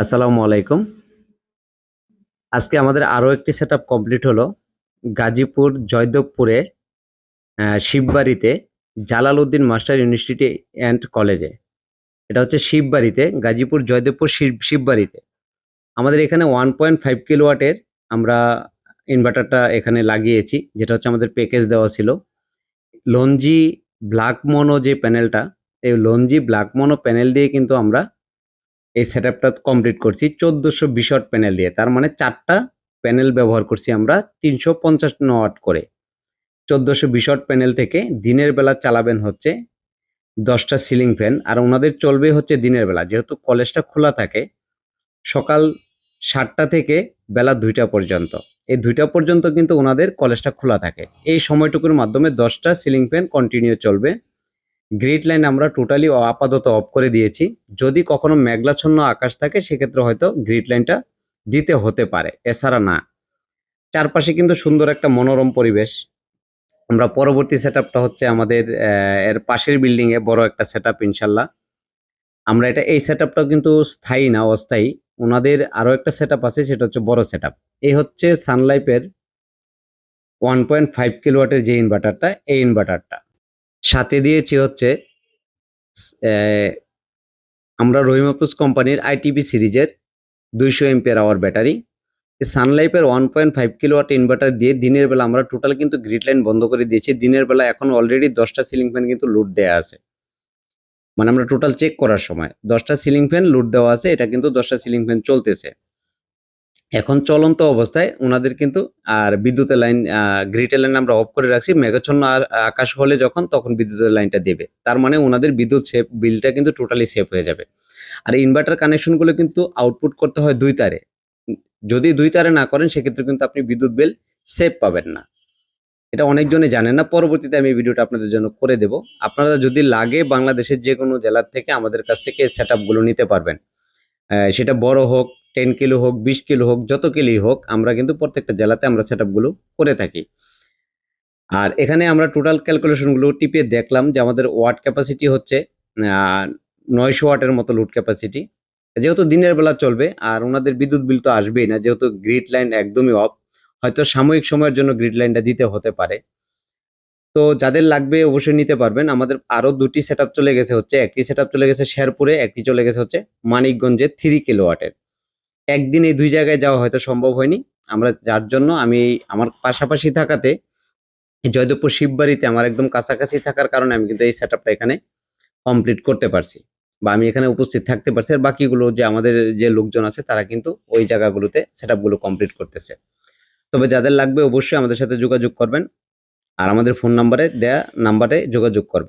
আসসালামু আলাইকুম। আজকে আমাদের আরও একটি সেট কমপ্লিট হলো গাজীপুর জয়দেবপুরে শিববাড়িতে জালালউদ্দিন মাস্টার ইউনিভার্সিটি অ্যান্ড কলেজে এটা হচ্ছে শিববাড়িতে, গাজীপুর জয়দেবপুর শিব, শিববাড়িতে। আমাদের এখানে ওয়ান পয়েন্ট ফাইভ কিলোওয়াটের আমরা ইনভার্টারটা এখানে লাগিয়েছি, যেটা হচ্ছে আমাদের প্যাকেজ দেওয়া ছিল। লঞ্জি ব্ল্যাক মনো যে প্যানেলটা এই লঞ্জি ব্ল্যাক মনো প্যানেল দিয়ে কিন্তু আমরা এই সেট আপটা কমপ্লিট করছি চোদ্দোশো বিশট প্যানেল দিয়ে। তার মানে চারটা প্যানেল ব্যবহার করছি আমরা তিনশো পঞ্চাশ ওয়াট করে। চোদ্দোশো বিশট প্যানেল থেকে দিনের বেলা চালাবেন হচ্ছে দশটা সিলিং ফ্যান আর ওনাদের চলবে হচ্ছে দিনের বেলা। যেহেতু কলেজটা খোলা থাকে, সকাল সাতটা থেকে বেলা দুইটা পর্যন্ত। এই দুইটা পর্যন্ত কিন্তু ওনাদের কলেজটা খোলা থাকে। এই সময়টুকুর মাধ্যমে দশটা সিলিং ফ্যান কন্টিনিউ চলবে। গ্রিড লাইন আমরা টোটালি আপাতত অফ করে দিয়েছি। যদি কখনো মেঘলাচ্ছন্ন আকাশ থাকে, সেক্ষেত্রে হয়তো গ্রিড লাইনটা দিতে হতে পারে, এছাড়া না। চারপাশে কিন্তু সুন্দর একটা মনোরম পরিবেশ। আমরা পরবর্তী সেট হচ্ছে আমাদের এর পাশের বিল্ডিং এ বড় একটা সেট আপ ইনশাল্লাহ। আমরা এটা, এই সেট কিন্তু স্থায়ী না, অস্থায়ী। ওনাদের আরও একটা সেট আছে, সেটা হচ্ছে বড় সেট এই হচ্ছে সানলাইফের ওয়ান পয়েন্ট ফাইভ কিলোওয়াটের যে ইনভার্টারটা এই ইনভার্টারটা সাথে দিয়েছি হচ্ছে আমরা রহিমাপুস কোম্পানির আইটিপি সিরিজের দুইশো ampere hour battery সানলাইফের one point five kilowatt inverter দিয়ে দিনের বেলা আমরা টোটাল কিন্তু গ্রিড লাইন বন্ধ করে দিয়েছি। দিনের বেলা এখন অলরেডি দশটা সিলিং ফ্যান কিন্তু লুট দেওয়া আছে। মানে আমরা টোটাল চেক করার সময় দশটা সিলিং ফ্যান লুট দেওয়া আছে, এটা কিন্তু দশটা সিলিং ফ্যান চলতেছে। এখন চলন্ত অবস্থায় ওনাদের কিন্তু আর বিদ্যুতের লাইন গ্রিডের লাইন আমরা অফ করে রাখছি। মেঘাচ্ছন্ন আর- আকাশ হলে যখন, তখন বিদ্যুতের লাইনটা দেবে। তার মানে ওনাদের বিদ্যুৎ সেফ বিলটা কিন্তু টোটালি সেফ হয়ে যাবে। আর ইনভার্টার কানেকশনগুলো কিন্তু আউটপুট করতে হয় দুই তারে। যদি দুই তারে না করেন, সেক্ষেত্রে কিন্তু আপনি বিদ্যুৎ বিল সেভ পাবেন না। এটা অনেকজনে জানেন না। পরবর্তীতে আমি ভিডিওটা আপনাদের জন্য করে দেব। আপনারা যদি লাগে বাংলাদেশের যে কোনো জেলার থেকে আমাদের কাছ থেকে সেট নিতে পারবেন। সেটা বড় হোক টেন কিলো হোক, বিশ কিলো হোক, যত কিলোই হোক, আমরা কিন্তু প্রত্যেকটা জেলাতে আমরা সেট করে থাকি। আর এখানে আমরা টোটাল ক্যালকুলেশনগুলো টিপে দেখলাম যে আমাদের ওয়াট ক্যাপাসিটি হচ্ছে নয়শো ওয়াটের মতো লোড ক্যাপাসিটি যেহেতু দিনের বেলা চলবে, আর ওনাদের বিদ্যুৎ বিল তো আসবেই না, যেহেতু গ্রিড লাইন একদমই অফ হয়তো সাময়িক সময়ের জন্য গ্রিড লাইনটা দিতে হতে পারে। তো যাদের লাগবে অবশ্যই নিতে পারবেন। আমাদের আরও দুটি সেট চলে গেছে হচ্ছে, একটি সেট চলে গেছে শেরপুরে, একটি চলে গেছে হচ্ছে মানিকগঞ্জে থ্রি কিলো ওয়াটের একদিন এই দুই জায়গায় যাওয়া হয়তো সম্ভব হয়নি। আমরা যার জন্য আমি আমার পাশাপাশি থাকাতে জয়দেবপুর শিববাড়িতে আমার একদম কাছাকাছি থাকার কারণে আমি কিন্তু এই সেট এখানে কমপ্লিট করতে পারছি বা আমি এখানে উপস্থিত থাকতে পারছি। আর বাকিগুলো যে আমাদের যে লোকজন আছে তারা কিন্তু ওই জায়গাগুলোতে সেটগুলো কমপ্লিট করতেছে। তবে যাদের লাগবে অবশ্যই আমাদের সাথে যোগাযোগ করবেন। আর আমাদের ফোন নাম্বারে দেয়া নাম্বারে যোগাযোগ করবেন।